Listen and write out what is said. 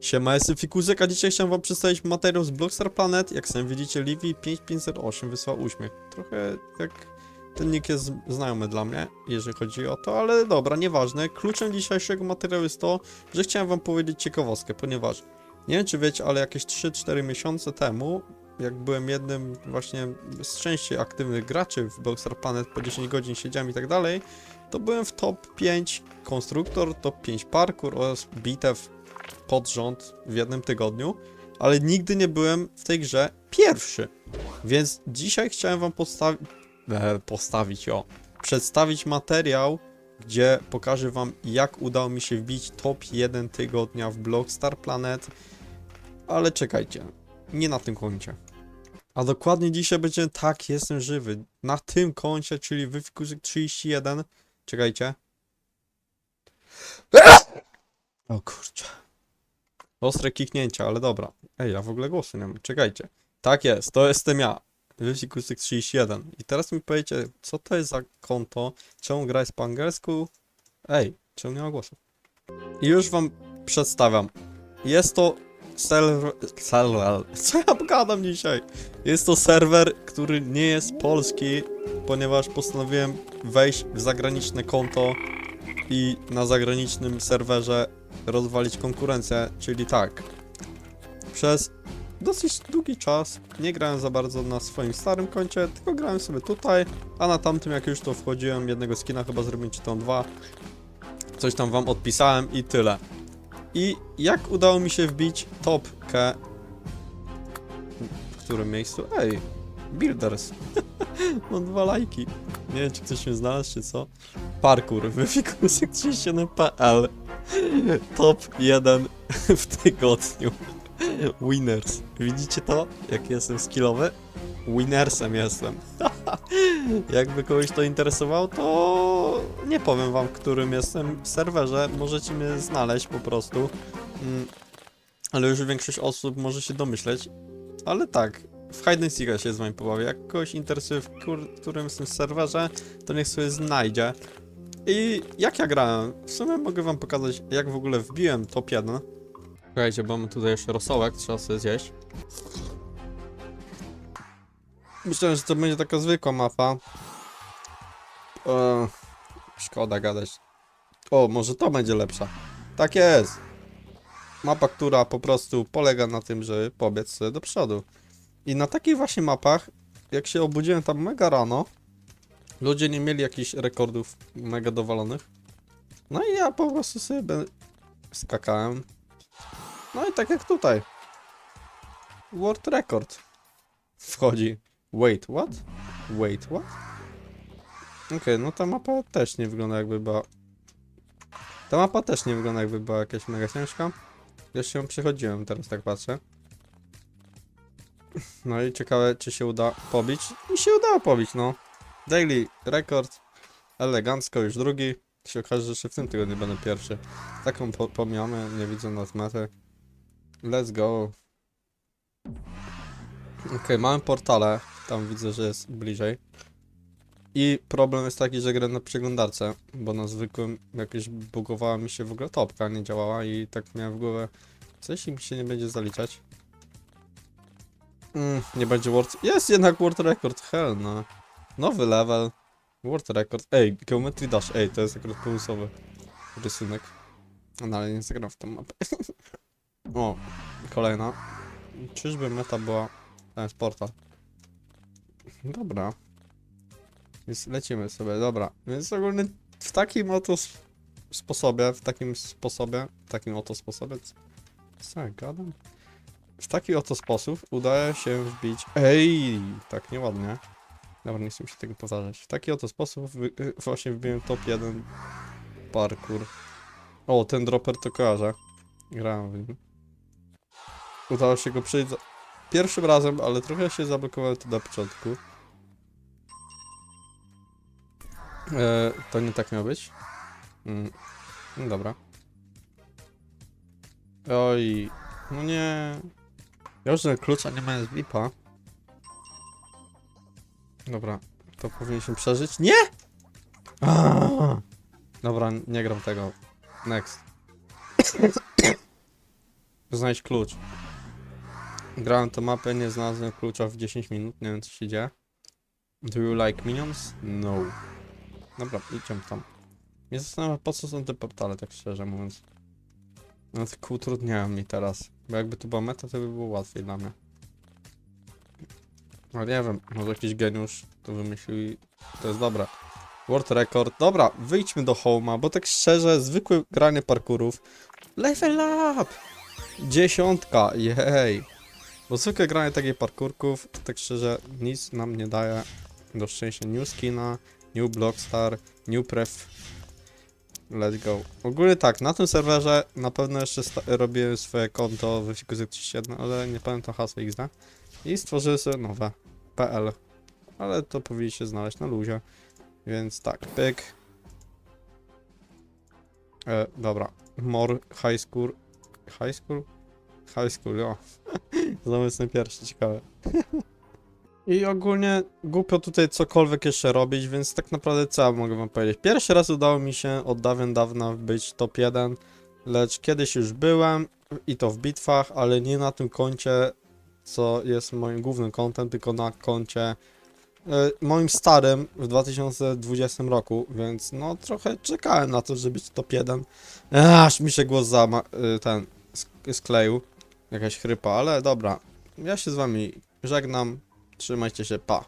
Siema, jestem Fikusek, a dzisiaj chciałem wam przedstawić materiał z Blockstar Planet. Jak sami widzicie, Livi 5508 wysłał uśmiech. Trochę jak ten nick jest znajomy dla mnie, jeżeli chodzi o to, ale dobra, nieważne. Kluczem dzisiejszego materiału jest to, że chciałem wam powiedzieć ciekawostkę, ponieważ nie wiem czy wiecie, ale jakieś 3-4 miesiące temu, jak byłem jednym właśnie z częściej aktywnych graczy w Blockstar Planet, po 10 godzin siedziałem i tak dalej, to byłem w top 5 konstruktor, top 5 parkour oraz bitew pod rząd w jednym tygodniu, ale nigdy nie byłem w tej grze pierwszy. Więc dzisiaj chciałem wam postawi e, postawić, o, przedstawić materiał, gdzie pokażę wam jak udało mi się wbić top 1 tygodnia w Blockstar Planet, ale czekajcie, nie na tym koncie. A dokładnie dzisiaj będzie tak, jestem żywy. Na tym koncie, czyli wyfikusek 31. Czekajcie. O kurczę. Ostre kiknięcia, ale dobra. Ej, ja w ogóle głosu nie mam. Czekajcie. Tak jest, to jestem ja. Wyfikusek 31. I teraz mi powiecie, co to jest za konto? Czemu gra jest po angielsku? Ej, czemu nie ma głosu? I już wam przedstawiam. Jest to serwer... serwer... Co ja gadam dzisiaj? Jest to serwer, który nie jest polski, ponieważ postanowiłem wejść w zagraniczne konto i na zagranicznym serwerze rozwalić konkurencję, czyli tak. Przez dosyć długi czas nie grałem za bardzo na swoim starym koncie, tylko grałem sobie tutaj, a na tamtym jak już to wchodziłem, jednego skina chyba zrobiłem czy tam dwa, coś tam wam odpisałem i tyle. I jak udało mi się wbić topkę w którym miejscu? Ej, Builders. Mam dwa lajki. Nie wiem, czy ktoś mnie znalazł, czy co. Parkour, wyfikusek 37.pl Top 1 w tygodniu. Winners. Widzicie to? Jak jestem skillowy? Winnersem jestem. Jakby kogoś to interesowało, to nie powiem wam, w którym jestem serwerze. Możecie mnie znaleźć po prostu. Mm, Ale już większość osób może się domyśleć. Ale tak, w Hide and Seeka się z wami pobawię. Jak kogoś interesuje, w którym jestem serwerze, to niech sobie znajdzie. I jak ja grałem? W sumie mogę wam pokazać, jak w ogóle wbiłem top 1. Słuchajcie, bo mamy tutaj jeszcze rosołek, trzeba sobie zjeść. Myślałem, że to będzie taka zwykła mapa. Eee, szkoda gadać. O, może to będzie lepsza. Tak jest. Mapa, która po prostu polega na tym, żeby pobiec sobie do przodu. I na takich właśnie mapach, jak się obudziłem tam mega rano, ludzie nie mieli jakichś rekordów mega dowalonych. No i ja po prostu sobie skakałem. No i tak jak tutaj. World Record wchodzi. Wait, what? Wait, what? Okej, no ta mapa też nie wygląda jakby była... Ta mapa też nie wygląda jakby była jakaś mega ciężka. Już się przechodziłem, teraz tak patrzę. No i ciekawe, czy się uda pobić. I się udało pobić, no. Daily rekord. Elegancko, już drugi. Się okaże, że jeszcze w tym tygodniu będę pierwszy. Taką po pomijamy, nie widzę nas metę. Let's go. Okej, mamy portale. Tam widzę, że jest bliżej. I problem jest taki, że gram na przeglądarce, bo na zwykłym jakoś bugowała mi się w ogóle topka, nie działała i tak miałem w głowie, co jeśli mi się nie będzie zaliczać? Mm, nie będzie World... Jest jednak World Record, hell no. Nowy level. World Record. Ej, Geometry Dash, ej, to jest akurat pomysłowy rysunek. No ale nie zagram w tą mapę. o, kolejna. Czyżby meta była... Ten jest portal. Dobra. Więc lecimy sobie, dobra. Więc ogólnie w takim oto sposobie, w takim sposobie, w takim oto sposobie, co ja gadam? W taki oto sposób udaje się wbić, ej, tak nieładnie. Dobra, nie chcę mi się tego powtarzać. W taki oto sposób wy, y, właśnie wbiłem top 1 parkour. O, ten dropper to kojarzę. Grałem w nim. Udało się go przejść pierwszym razem, ale trochę się zablokowałem tu na początku. E, to nie tak miało być. Mm. No dobra. Oj. No nie. Ja już klucza nie mają z VIP-a. Dobra. To powinniśmy przeżyć. Nie! Dobra, nie gram tego. Next. Znajdź klucz. Grałem tę mapę, nie znalazłem klucza w 10 minut, nie wiem co się dzieje. Do you like minions? No. Dobra, idziemy tam. Mnie zastanawia po co są te portale, tak szczerze mówiąc. No tylko utrudniają mi teraz. Bo jakby to była meta, to by było łatwiej dla mnie. No nie wiem, może jakiś geniusz to wymyślił i to jest dobre. World Record. Dobra, wyjdźmy do Home'a, bo tak szczerze, zwykłe granie parkurów. Level up! Dziesiątka, jej! Bo zwykłe granie takich parkurków, tak szczerze, nic nam nie daje do szczęścia. New skina, new blockstar, new pref. Let's go. Ogólnie tak, na tym serwerze na pewno jeszcze robiłem swoje konto w Fiku 31, ale nie pamiętam hasła XD. I stworzyłem sobie nowe. PL. Ale to powinniście znaleźć na luzie. Więc tak, pyk. E, dobra. More high school. High school? High school. Znowu jestem pierwszy, ciekawe. I ogólnie głupio tutaj cokolwiek jeszcze robić, więc tak naprawdę co ja mogę wam powiedzieć? Pierwszy raz udało mi się od dawien dawna być top 1, lecz kiedyś już byłem i to w bitwach, ale nie na tym koncie, co jest moim głównym kontem, tylko na koncie e, moim starym w 2020 roku, więc no trochę czekałem na to, żeby być top 1. Aż mi się głos zama y, ten sk- skleił. Jakaś chrypa, ale dobra. Ja się z wami żegnam. Trzymajcie się, pa.